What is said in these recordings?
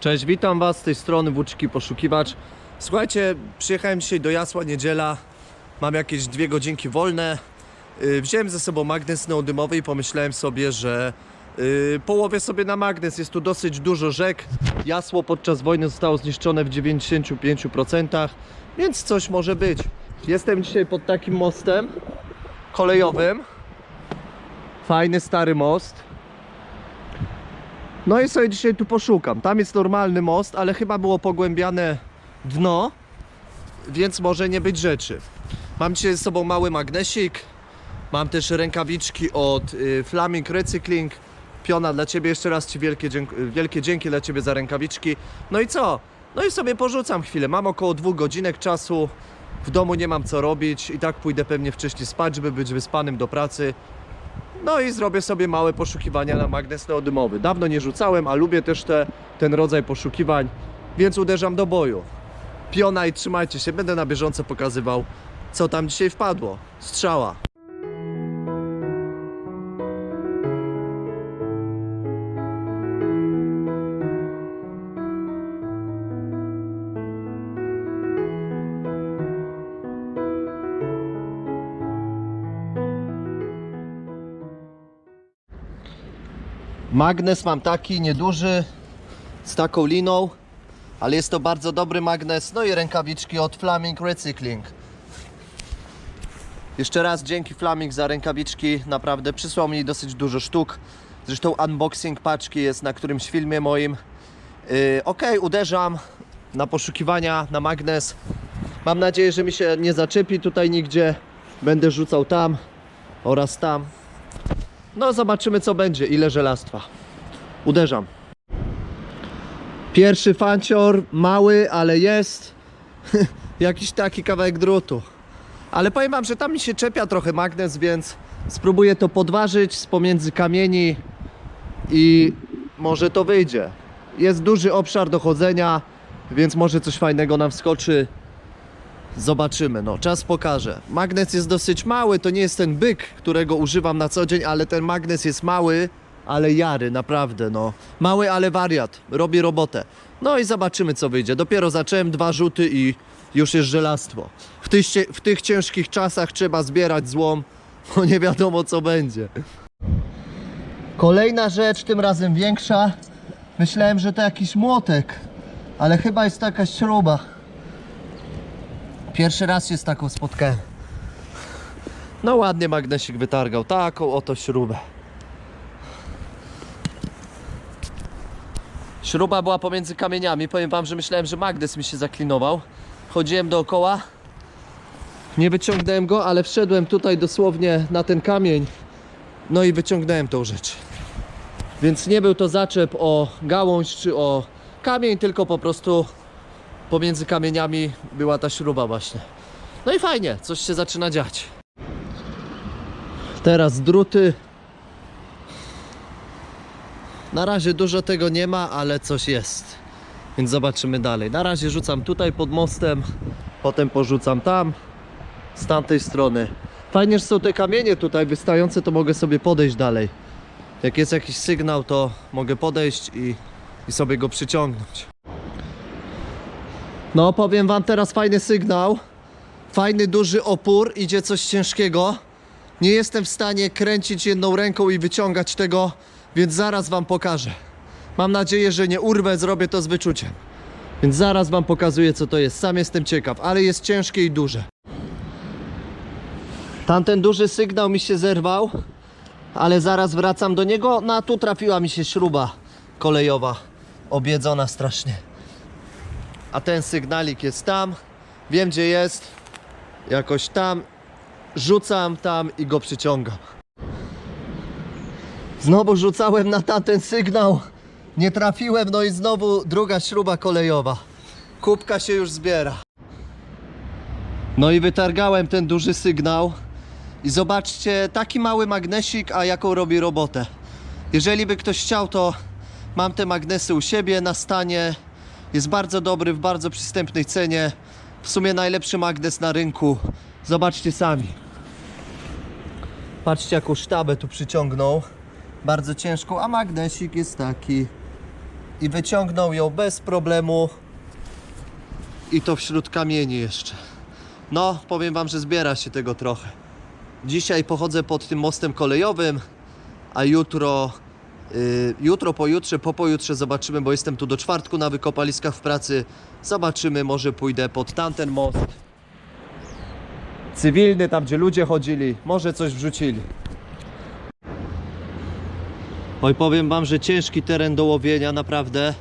Cześć, witam Was z tej strony Włóczki Poszukiwacz. Słuchajcie, przyjechałem dzisiaj do Jasła, niedziela. Mam jakieś dwie godzinki wolne. Yy, Wziąłem ze sobą magnes neodymowy i pomyślałem sobie, że yy, połowię sobie na magnes. Jest tu dosyć dużo rzek. Jasło podczas wojny zostało zniszczone w 95%, więc coś może być. Jestem dzisiaj pod takim mostem kolejowym. Fajny stary most. No i sobie dzisiaj tu poszukam. Tam jest normalny most, ale chyba było pogłębiane dno, więc może nie być rzeczy. Mam dzisiaj ze sobą mały magnesik. Mam też rękawiczki od y, Flaming Recycling. Piona dla Ciebie, jeszcze raz Ci wielkie, wielkie dzięki dla Ciebie za rękawiczki. No i co? No i sobie porzucam chwilę. Mam około dwóch godzinek czasu. W domu nie mam co robić i tak pójdę pewnie wcześniej spać, żeby być wyspanym do pracy. No i zrobię sobie małe poszukiwania na magnes neodymowy. Dawno nie rzucałem, a lubię też te, ten rodzaj poszukiwań, więc uderzam do boju. Piona i trzymajcie się, będę na bieżąco pokazywał, co tam dzisiaj wpadło. Strzała. Magnes mam taki, nieduży, z taką liną, ale jest to bardzo dobry magnes. No i rękawiczki od Flaming Recycling. Jeszcze raz dzięki Flaming za rękawiczki, naprawdę przysłał mi dosyć dużo sztuk. Zresztą unboxing paczki jest na którymś filmie moim. Yy, ok, uderzam na poszukiwania, na magnes. Mam nadzieję, że mi się nie zaczepi tutaj nigdzie. Będę rzucał tam oraz tam. No zobaczymy co będzie, ile żelastwa. Uderzam. Pierwszy fancior, mały, ale jest. Jakiś taki kawałek drutu. Ale powiem wam, że tam mi się czepia trochę magnes, więc spróbuję to podważyć z pomiędzy kamieni i może to wyjdzie. Jest duży obszar do chodzenia, więc może coś fajnego nam wskoczy. Zobaczymy, no czas pokaże. Magnes jest dosyć mały, to nie jest ten byk, którego używam na co dzień, ale ten magnes jest mały, ale jary, naprawdę, no. Mały, ale wariat, robi robotę. No i zobaczymy co wyjdzie. Dopiero zacząłem dwa rzuty i już jest żelastwo. W tych, w tych ciężkich czasach trzeba zbierać złom, bo nie wiadomo co będzie. Kolejna rzecz, tym razem większa. Myślałem, że to jakiś młotek, ale chyba jest to jakaś śruba. Pierwszy raz się z taką spotkałem. No ładnie magnesik wytargał. Taką oto śrubę. Śruba była pomiędzy kamieniami. Powiem wam, że myślałem, że magnes mi się zaklinował. Chodziłem dookoła. Nie wyciągnąłem go, ale wszedłem tutaj dosłownie na ten kamień. No i wyciągnąłem tą rzecz. Więc nie był to zaczep o gałąź czy o kamień, tylko po prostu pomiędzy kamieniami była ta śruba właśnie. No i fajnie, coś się zaczyna dziać. Teraz druty. Na razie dużo tego nie ma, ale coś jest. Więc zobaczymy dalej. Na razie rzucam tutaj pod mostem, potem porzucam tam, z tamtej strony. Fajnie, że są te kamienie tutaj wystające, to mogę sobie podejść dalej. Jak jest jakiś sygnał, to mogę podejść i, i sobie go przyciągnąć. No, powiem wam teraz fajny sygnał. Fajny, duży opór, idzie coś ciężkiego. Nie jestem w stanie kręcić jedną ręką i wyciągać tego, więc zaraz wam pokażę. Mam nadzieję, że nie urwę, zrobię to z wyczuciem. Więc zaraz wam pokazuję, co to jest. Sam jestem ciekaw, ale jest ciężkie i duże. Tamten duży sygnał mi się zerwał, ale zaraz wracam do niego. No a tu trafiła mi się śruba kolejowa, obiedzona strasznie. A ten sygnalik jest tam. Wiem gdzie jest. Jakoś tam. Rzucam tam i go przyciągam. Znowu rzucałem na tamten sygnał. Nie trafiłem, no i znowu druga śruba kolejowa. Kubka się już zbiera. No i wytargałem ten duży sygnał. I zobaczcie, taki mały magnesik, a jaką robi robotę. Jeżeli by ktoś chciał, to mam te magnesy u siebie na stanie. Jest bardzo dobry, w bardzo przystępnej cenie. W sumie najlepszy magnes na rynku. Zobaczcie sami. Patrzcie, jaką sztabę tu przyciągnął. Bardzo ciężką, a magnesik jest taki i wyciągnął ją bez problemu i to wśród kamieni jeszcze. No, powiem wam, że zbiera się tego trochę. Dzisiaj pochodzę pod tym mostem kolejowym, a jutro, jutro, pojutrze, po pojutrze zobaczymy, bo jestem tu do czwartku na wykopaliskach w pracy. Zobaczymy, może pójdę pod tamten most. Cywilny, tam gdzie ludzie chodzili, może coś wrzucili. Oj, powiem wam, że ciężki teren do łowienia, naprawdę.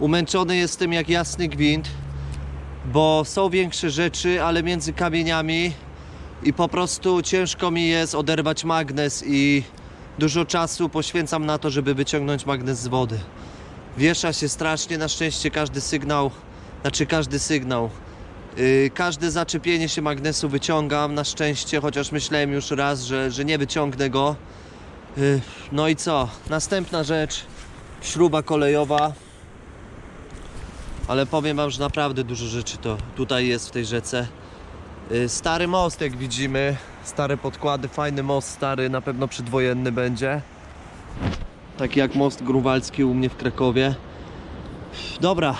Umęczony jestem jak jasny gwint, bo są większe rzeczy, ale między kamieniami i po prostu ciężko mi jest oderwać magnes i dużo czasu poświęcam na to, żeby wyciągnąć magnes z wody. Wiesza się strasznie, na szczęście każdy sygnał, znaczy każdy sygnał, yy, każde zaczepienie się magnesu wyciągam, na szczęście, chociaż myślałem już raz, że, że nie wyciągnę go. Yy, No i co? Następna rzecz, śruba kolejowa. Ale powiem wam, że naprawdę dużo rzeczy to tutaj jest w tej rzece. Yy, Stary most, jak widzimy, stare podkłady, fajny most stary, na pewno przedwojenny będzie. Taki jak most grunwaldzki u mnie w Krakowie. Dobra,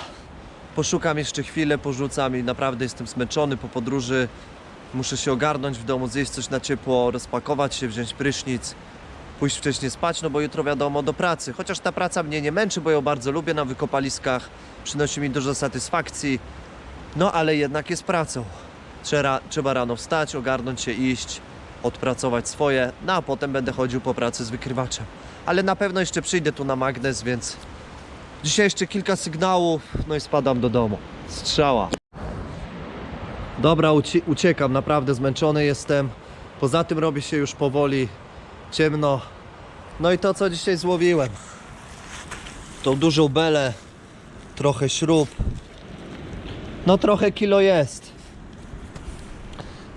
poszukam jeszcze chwilę, porzucam i naprawdę jestem zmęczony po podróży. Muszę się ogarnąć w domu, zjeść coś na ciepło, rozpakować się, wziąć prysznic, pójść wcześniej spać, no bo jutro wiadomo do pracy. Chociaż ta praca mnie nie męczy, bo ją bardzo lubię na wykopaliskach, przynosi mi dużo satysfakcji. No ale jednak jest pracą. Trzeba, trzeba rano wstać, ogarnąć się, iść, odpracować swoje, no a potem będę chodził po pracy z wykrywaczem. Ale na pewno jeszcze przyjdę tu na magnes, więc dzisiaj jeszcze kilka sygnałów, no i spadam do domu. Strzała. Dobra, uci- uciekam, naprawdę zmęczony jestem. Poza tym robi się już powoli ciemno. No i to, co dzisiaj złowiłem. Tą dużą belę, trochę śrub. No trochę kilo jest.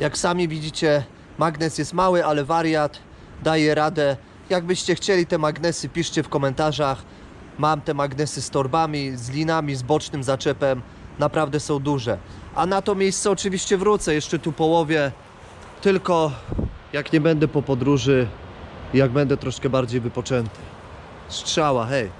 Jak sami widzicie, magnes jest mały, ale wariat daje radę. Jakbyście chcieli te magnesy, piszcie w komentarzach. Mam te magnesy z torbami, z linami, z bocznym zaczepem. Naprawdę są duże. A na to miejsce oczywiście wrócę jeszcze tu połowie. Tylko jak nie będę po podróży, jak będę troszkę bardziej wypoczęty. Strzała, hej.